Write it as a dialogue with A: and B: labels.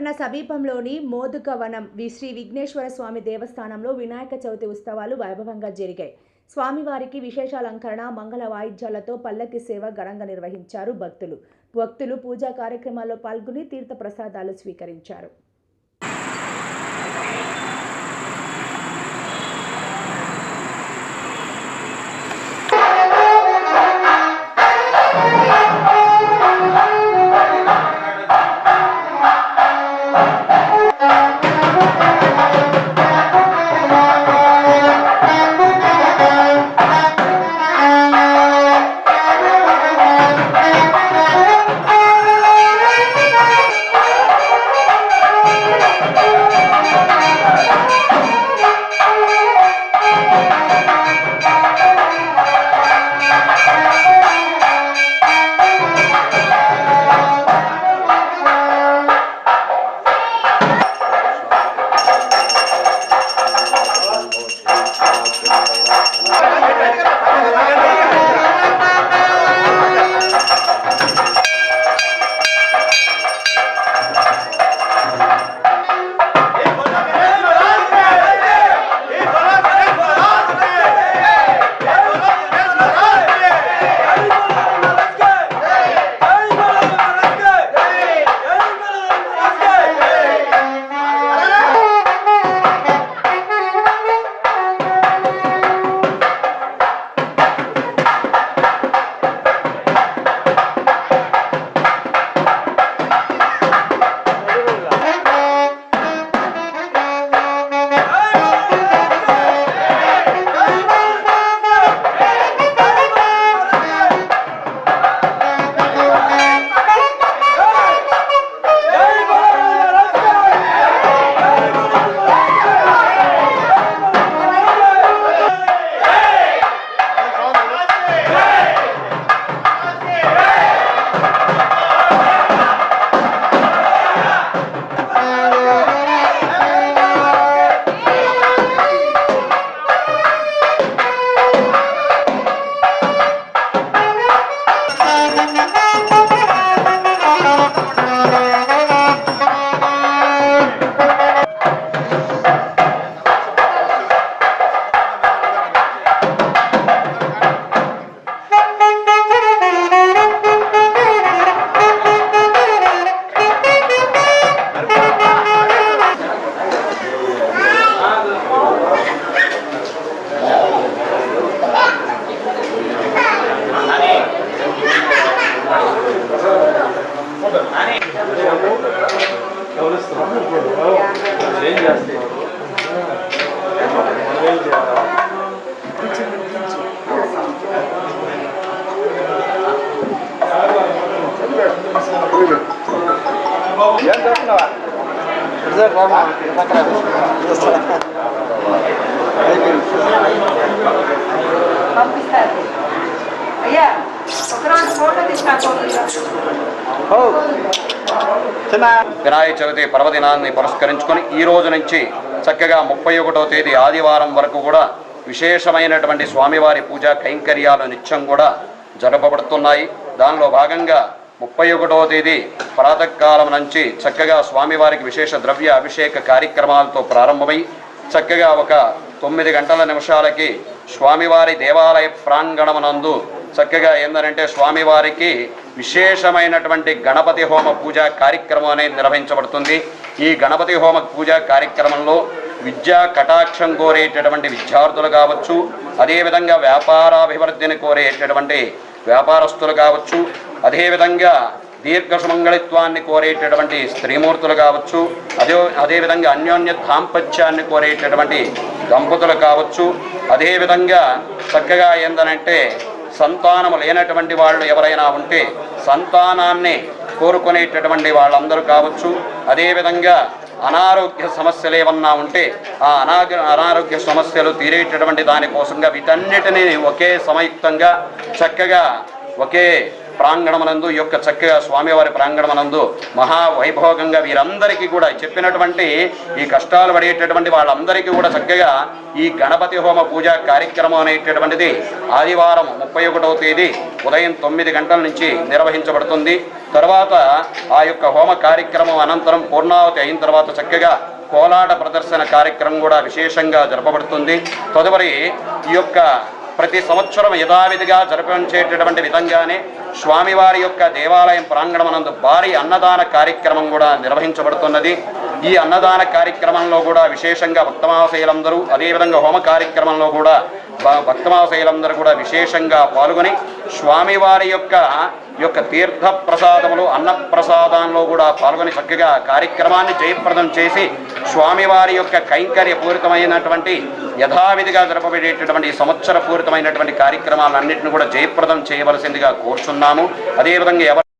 A: పట్టణ సమీపంలోని మోదుకవనం వి శ్రీ విఘ్నేశ్వర స్వామి దేవస్థానంలో వినాయక చవితి ఉత్సవాలు వైభవంగా జరిగాయి. స్వామివారికి విశేషాలంకరణ మంగళ వాయిద్యాలతో పల్లకి సేవ ఘనంగా నిర్వహించారు భక్తులు. భక్తులు పూజా కార్యక్రమాల్లో పాల్గొని తీర్థ ప్రసాదాలు స్వీకరించారు.
B: పంపిస్తారు. అయ్యా
C: వినాయక చవితి పర్వదినాన్ని పురస్కరించుకొని ఈ రోజు నుంచి చక్కగా ముప్పై ఒకటో తేదీ ఆదివారం వరకు కూడా విశేషమైనటువంటి స్వామివారి పూజా కైంకర్యాలు నిత్యం కూడా జరపబడుతున్నాయి. దానిలో భాగంగా ముప్పై ఒకటవ తేదీ ప్రాతకాలం నుంచి చక్కగా స్వామివారికి విశేష ద్రవ్య అభిషేక కార్యక్రమాలతో ప్రారంభమై చక్కగా ఒక తొమ్మిది గంటల నిమిషాలకి స్వామివారి దేవాలయ ప్రాంగణమునందు చక్కగా ఏందనంటే స్వామివారికి విశేషమైనటువంటి గణపతి హోమ పూజా కార్యక్రమం అనేది నిర్వహించబడుతుంది. ఈ గణపతి హోమ పూజా కార్యక్రమంలో విద్యా కటాక్షం కోరేటటువంటి విద్యార్థులు కావచ్చు అదేవిధంగా వ్యాపారాభివృద్ధిని కోరేటటువంటి వ్యాపారస్తులు కావచ్చు అదేవిధంగా దీర్ఘ సుమంగళిత్వాన్ని కోరేటటువంటి స్త్రీమూర్తులు కావచ్చు అదే అదేవిధంగా అన్యోన్య దాంపత్యాన్ని కోరేటటువంటి దంపతులు కావచ్చు అదేవిధంగా చక్కగా ఏందనంటే సంతానము లేనటువంటి వాళ్ళు ఎవరైనా ఉంటే సంతానాన్ని కోరుకునేటటువంటి వాళ్ళందరూ కావచ్చు అదేవిధంగా అనారోగ్య సమస్యలు ఏమన్నా ఉంటే ఆ అనాగ అనారోగ్య సమస్యలు తీరేటటువంటి దానికోసంగా వీటన్నిటినీ ఒకే సమయుక్తంగా చక్కగా ఒకే ప్రాంగణమనందు ఈ యొక్క చక్కగా స్వామివారి ప్రాంగణమనందు మహా వైభోగంగా వీరందరికీ కూడా చెప్పినటువంటి ఈ కష్టాలు పడేటటువంటి వాళ్ళందరికీ కూడా చక్కగా ఈ గణపతి హోమ పూజా కార్యక్రమం అనేటటువంటిది ఆదివారం ముప్పై ఒకటవ తేదీ ఉదయం తొమ్మిది గంటల నుంచి నిర్వహించబడుతుంది. తర్వాత ఆ యొక్క హోమ కార్యక్రమం అనంతరం పూర్ణావతి అయిన తర్వాత చక్కగా కోలాట ప్రదర్శన కార్యక్రమం కూడా విశేషంగా జరపబడుతుంది. తదుపరి ఈ యొక్క ప్రతి సంవత్సరం యథావిధిగా జరిపించేటటువంటి విధంగానే స్వామివారి యొక్క దేవాలయం ప్రాంగణమనందు భారీ అన్నదాన కార్యక్రమం కూడా నిర్వహించబడుతున్నది. ఈ అన్నదాన కార్యక్రమంలో కూడా విశేషంగా భక్తమాశయులందరూ అదేవిధంగా హోమ కార్యక్రమంలో కూడా భ- భక్తమాశయులందరూ కూడా విశేషంగా పాల్గొని స్వామివారి యొక్క యొక్క తీర్థ ప్రసాదములు అన్న ప్రసాదంలో కూడా పాల్గొని చక్కగా కార్యక్రమాన్ని జయప్రదం చేసి స్వామివారి యొక్క కైంకర్య పూరితమైనటువంటి యథావిధిగా జరపబడేటటువంటి సంవత్సర పూరితమైనటువంటి కార్యక్రమాలన్నింటిని కూడా జయప్రదం చేయవలసిందిగా కోరుచున్నాము. అదేవిధంగా ఎవరు